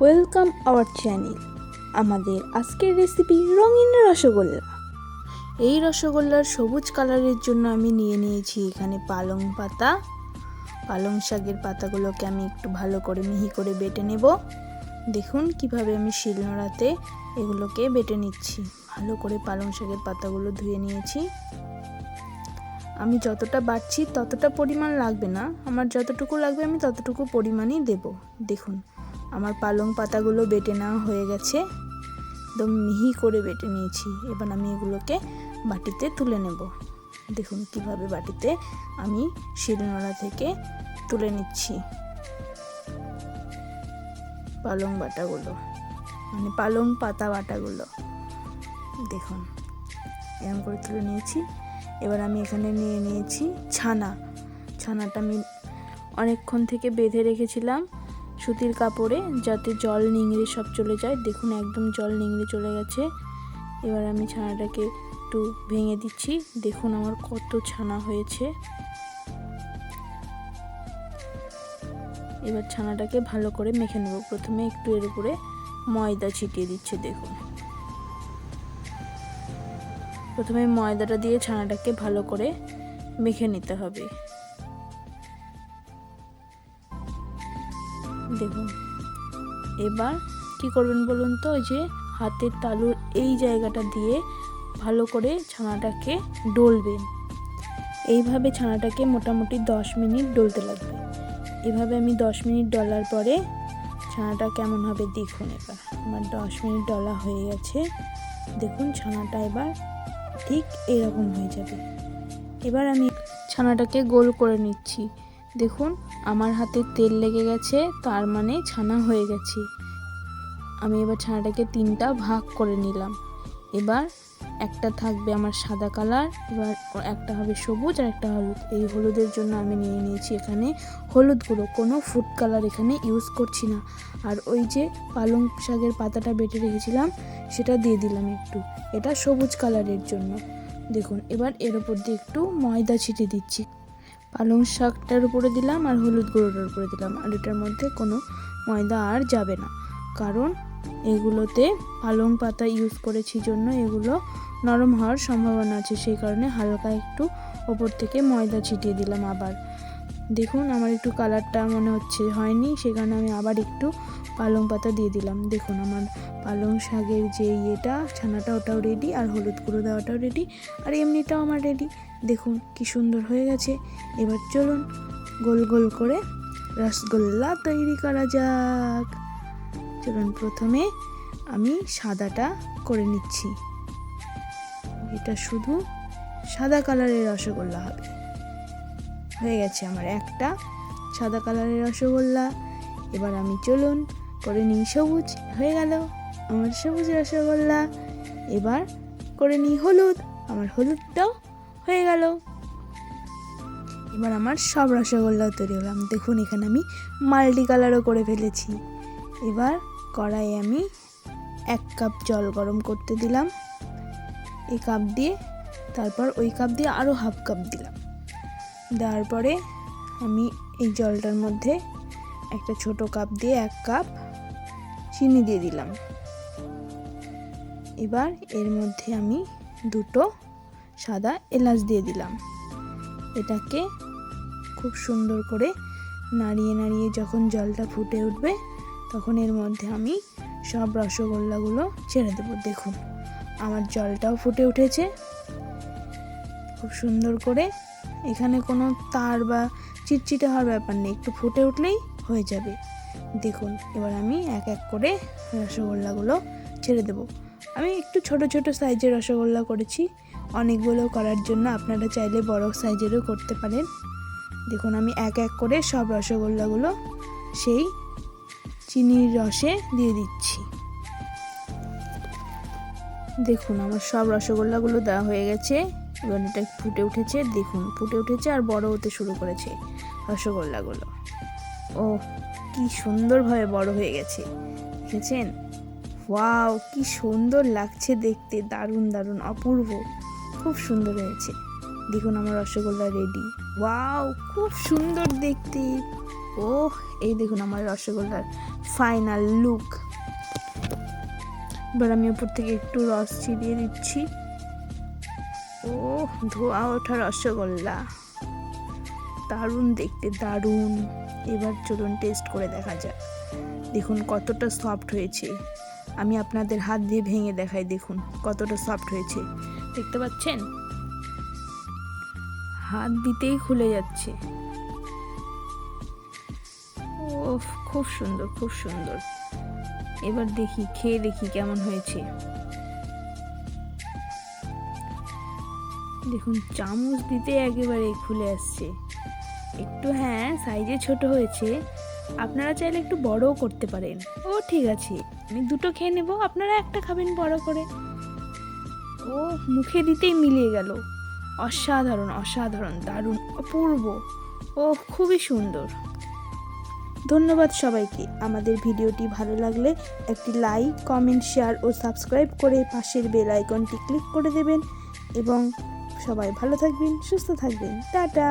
Welcome our channel আমাদের আজকের recipe রঙিন রসগোল্লা। এই রসগোল্লার সবুজ কালারের জন্য আমি নিয়ে নিয়েছি এখানে পালং পাতা। পালং শাকের পাতাগুলোকে আমি একটু ভালো করে মিহি করে বেটে নেব। দেখুন কীভাবে আমি শিলনোড়াতে এগুলোকে বেটে নিচ্ছি। ভালো করে পালং শাকের পাতাগুলো ধুয়ে নিয়েছি। আমি যতটা বাড়ছি ততটা পরিমাণ লাগবে না। আমার যতটুকু লাগবে আমি ততটুকু পরিমাণই দেব। দেখুন আমার পালং পাতাগুলো বেটে নেওয়া হয়ে গেছে। একদম মিহি করে বেটে নিয়েছি। এবার আমি এগুলোকে বাটিতে তুলে নেব। দেখুন কীভাবে বাটিতে আমি শিলনোড়া থেকে তুলে নিচ্ছি। পালং বাটাগুলো মানে পালং পাতা বাটাগুলো। দেখুন, এরকম করে তুলে নিয়েছি। এবার আমি এখানে নিয়ে নিয়েছি ছানা। ছানাটা আমি অনেকক্ষণ থেকে বেঁধে রেখেছিলাম। সুতির কাপড়ে যাতে জল নিংড়ে সব চলে যায়। দেখুন, একদম জল নিংড়ে চলে গেছে। এবার আমি ছানাটাকে একটু ভেঙে দিচ্ছি। দেখুন আমার কত ছানা হয়েছে। এবার ছানাটাকে ভালো করে মেখে নেব। প্রথমে একটু এর উপরে ময়দা ছিটিয়ে দিচ্ছে, দেখুন। প্রথমে ময়দাটা দিয়ে ছানাটাকে ভালো করে মেখে নিতে হবে। এবার কি করবেন বলুন তো, ওই যে হাতের তালুর এই জায়গাটা দিয়ে ভালো করে ছানাটাকে ডলবেন। এইভাবে ছানাটাকে মোটামুটি দশ মিনিট ডলতে লাগবে। এভাবে আমি দশ মিনিট ডলার পরে ছানাটা কেমন হবে দেখুন এবার। আমার দশ মিনিট ডলা হয়ে গেছে। দেখুন ছানাটা এবার ঠিক এরকম হয়ে যাবে। এবার আমি ছানাটাকে গোল করে নিচ্ছি। দেখুন, আমার হাতে তেল লেগে গেছে, তার মানে ছানা হয়ে গেছে। আমি এবার ছানাটাকে তিনটা ভাগ করে নিলাম। এবার একটা থাকবে আমার সাদা কালার, এবার একটা হবে সবুজ আর একটা হলুদ। এই হলুদের জন্য আমি নিয়ে নিয়েছি এখানে হলুদ গুঁড়ো। কোনো ফুড কালার এখানে ইউজ করছি না। আর ওই যে পালং শাকের পাতাটা বেটে রেখেছিলাম, সেটা দিয়ে দিলাম একটু। এটা সবুজ কালারের জন্য। দেখুন, এবার এর ওপর দিয়ে একটু ময়দা ছিটিয়ে দিচ্ছি। পালং শাকটার উপরে দিলাম আর হলুদ গুঁড়োটার উপরে দিলাম। আর এটার মধ্যে কোনো ময়দা আর যাবে না। কারণ এগুলোতে পালং পাতা ইউজ করেছি জন্য এগুলো নরম হওয়ার সম্ভাবনা আছে। সেই কারণে হালকা একটু ওপর থেকে ময়দা ছিটিয়ে দিলাম আবার। দেখুন, আমার একটু কালারটা মনে হচ্ছে হয়নি কারণে আমি আবার একটু পালং পাতা দিয়ে দিলাম। দেখুন, আমার পালং শাকের যে ইয়েটা, ছানাটা ওটাও রেডি আর হলুদ গুঁড়ো দেওয়াটাও রেডি আর এমনিটাও আমার রেডি দেখুন, কি সুন্দর হয়ে গেছে। এবার চলুন, গোল গোল করে রসগোল্লা তৈরি করা যাক। চলুন, প্রথমে আমি সাদাটা করে নিচ্ছি। এটা শুধু সাদা কালারের রসগোল্লা হবে। হয়ে গেছে আমার একটা। সাদা কালারের রসগোল্লা। এবার আমি চলুন করে নিই সবুজ। হয়ে গেল আমার সবুজ রসগোল্লা। এবার করে নিই হলুদ। আমার হলুদটাও হয়ে গেল। এবার আমার সব রসগোল্লাও তৈরি হলাম। দেখুন, এখানে আমি মাল্টি কালারও করে ফেলেছি। এবার কড়াইয়ে আমি এক কাপ জল গরম করতে দিলাম। এই কাপ দিয়ে, তারপর ওই কাপ দিয়ে আরও হাফ কাপ দিলাম। দেওয়ার পরে আমি এই জলটার মধ্যে একটা ছোট কাপ দিয়ে এক কাপ চিনি দিয়ে দিলাম। এবার এর মধ্যে আমি দুটো সাদা এলাচ দিয়ে দিলাম। এটাকে খুব সুন্দর করে নাড়িয়ে নাড়িয়ে যখন জলটা ফুটে উঠবে, তখন এর মধ্যে আমি সব রসগোল্লাগুলো ছেড়ে দেবো। দেখুন, আমার জলটাও ফুটে উঠেছে। খুব সুন্দর করে এখানে কোনো তার বা চিটচিটে হওয়ার ব্যাপার নেই, একটু ফুটে উঠলেই হয়ে যাবে। দেখুন, এবার আমি এক এক করে রসগোল্লাগুলো ছেড়ে দেবো। আমি একটু ছোট ছোট সাইজের রসগোল্লা করেছি, অনেকগুলো করার জন্য আপনারা চাইলে বড় সাইজেরও করতে পারেন। দেখুন, আমি এক এক করে সব রসগোল্লাগুলো সেই চিনির রসে দিয়ে দিচ্ছি। দেখুন, আমার সব রসগোল্লাগুলো দেওয়া হয়ে গেছে। এবার ফুটে উঠেছে, দেখুন, ফুটে উঠেছে আর বড় হতে শুরু করেছে রসগোল্লাগুলো। ও কি সুন্দরভাবে বড় হয়ে গেছে। দেখেছেন? ওয়াও, কি সুন্দর লাগছে দেখতে, দারুণ দারুণ, অপূর্ব। খুব সুন্দর হয়েছে। দেখুন আমার রসগোল্লা রেডি ওয়াও, খুব সুন্দর দেখতে। ও এই দেখুন আমার রসগোল্লার ফাইনাল লুক এবার আমি উপর থেকে একটু রস চিবিয়ে দিচ্ছি। ও ধোয়া ওঠা রসগোল্লা। দারুণ, দেখতে দারুণ। এবার চলুন টেস্ট করে দেখা যাক। দেখুন কতটা সফট হয়েছে। আমি আপনাদের হাত দিয়ে ভেঙে দেখাই, দেখুন কতটা সফট হয়েছে। দেখতে পাচ্ছেন? হাত দিতেই খুলে যাচ্ছে। ও খুব সুন্দর খুব সুন্দর। এবার দেখি, খেয়ে দেখি কেমন হয়েছে। দেখুন, চামচ দিতে একেবারে খুলে আসছে। একটু হ্যাঁ সাইজে ছোট হয়েছে। আপনারা চাইলে একটু বড়ও করতে পারেন। ও, ঠিক আছে। আমি দুটো খেয়ে নেব। আপনারা একটা খাবেন বড় করে। ও, মুখে দিতেই মিলিয়ে গেল। অসাধারণ অসাধারণ, দারুণ, অপূর্ব। ও, খুবই সুন্দর। ধন্যবাদ সবাইকে। আমাদের ভিডিওটি ভালো লাগলে একটি লাইক কমেন্ট শেয়ার ও সাবস্ক্রাইব করে পাশের বেল আইকনটি ক্লিক করে দেবেন এবং সবাই ভালো থাকবেন সুস্থ থাকবেন। টাটা।